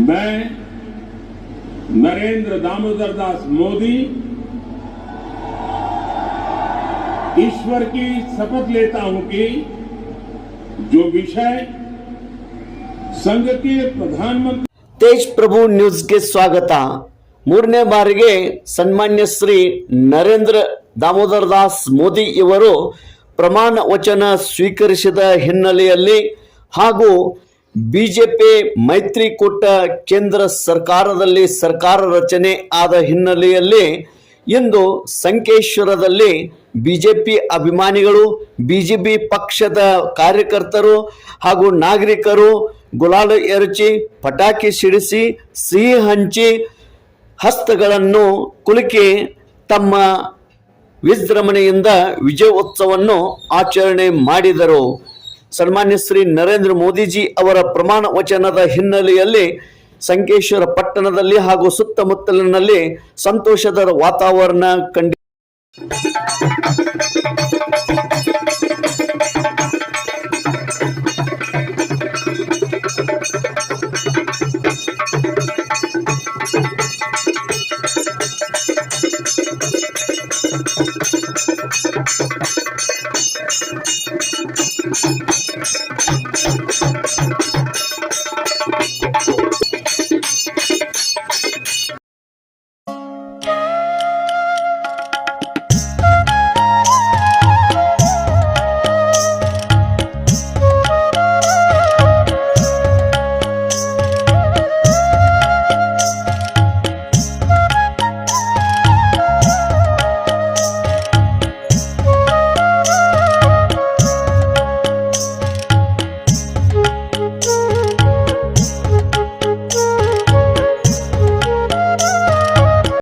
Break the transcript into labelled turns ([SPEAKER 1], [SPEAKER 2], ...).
[SPEAKER 1] मैं नरेंद्र दामोदर दास मोदी ईश्वर की शपथ लेता हूं कि जो विषय संघ के प्रधानमंत्री
[SPEAKER 2] ತೇಜ್ ಪ್ರಭು ನ್ಯೂಸ್ಗೆ ಸ್ವಾಗತ ಮೂರನೇ ಬಾರಿಗೆ ಸನ್ಮಾನ್ಯ ಶ್ರೀ ನರೇಂದ್ರ ದಾಮೋದರ ದಾಸ್ ಮೋದಿ ಇವರು ಪ್ರಮಾಣ ವಚನ ಸ್ವೀಕರಿಸಿದ ಹಿನ್ನೆಲೆಯಲ್ಲಿ ಹಾಗೂ ಬಿಜೆಪಿ ಮೈತ್ರಿಕೂಟ ಕೇಂದ್ರ ಸರ್ಕಾರದಲ್ಲಿ ಸರ್ಕಾರ ರಚನೆ ಆದ ಹಿನ್ನೆಲೆಯಲ್ಲಿ ಇಂದು ಸಂಕೇಶ್ವರದಲ್ಲಿ ಬಿಜೆಪಿ ಅಭಿಮಾನಿಗಳು, ಬಿಜೆಪಿ ಪಕ್ಷದ ಕಾರ್ಯಕರ್ತರು ಹಾಗೂ ನಾಗರಿಕರು ಗುಲಾಲ ಎರಚಿ, ಪಟಾಕಿ ಸಿಡಿಸಿ, ಸಿಹಿ ಹಂಚಿ ಹಸ್ತಗಳನ್ನು ಕುಲುಕಿ ತಮ್ಮ ವಿಜೃಂಭಣೆಯಿಂದ ವಿಜಯೋತ್ಸವವನ್ನು ಆಚರಣೆ ಮಾಡಿದರು. ಸನ್ಮಾನ್ಯ ಶ್ರೀ ನರೇಂದ್ರ ಮೋದಿಜಿ ಅವರ ಪ್ರಮಾಣ ವಚನದ ಹಿನ್ನೆಲೆಯಲ್ಲಿ ಸಂಕೇಶ್ವರ ಪಟ್ಟಣದಲ್ಲಿ ಹಾಗೂ ಸುತ್ತಮುತ್ತಲಿನಲ್ಲಿ ಸಂತೋಷದ ವಾತಾವರಣ ಕಂಡು Thank you.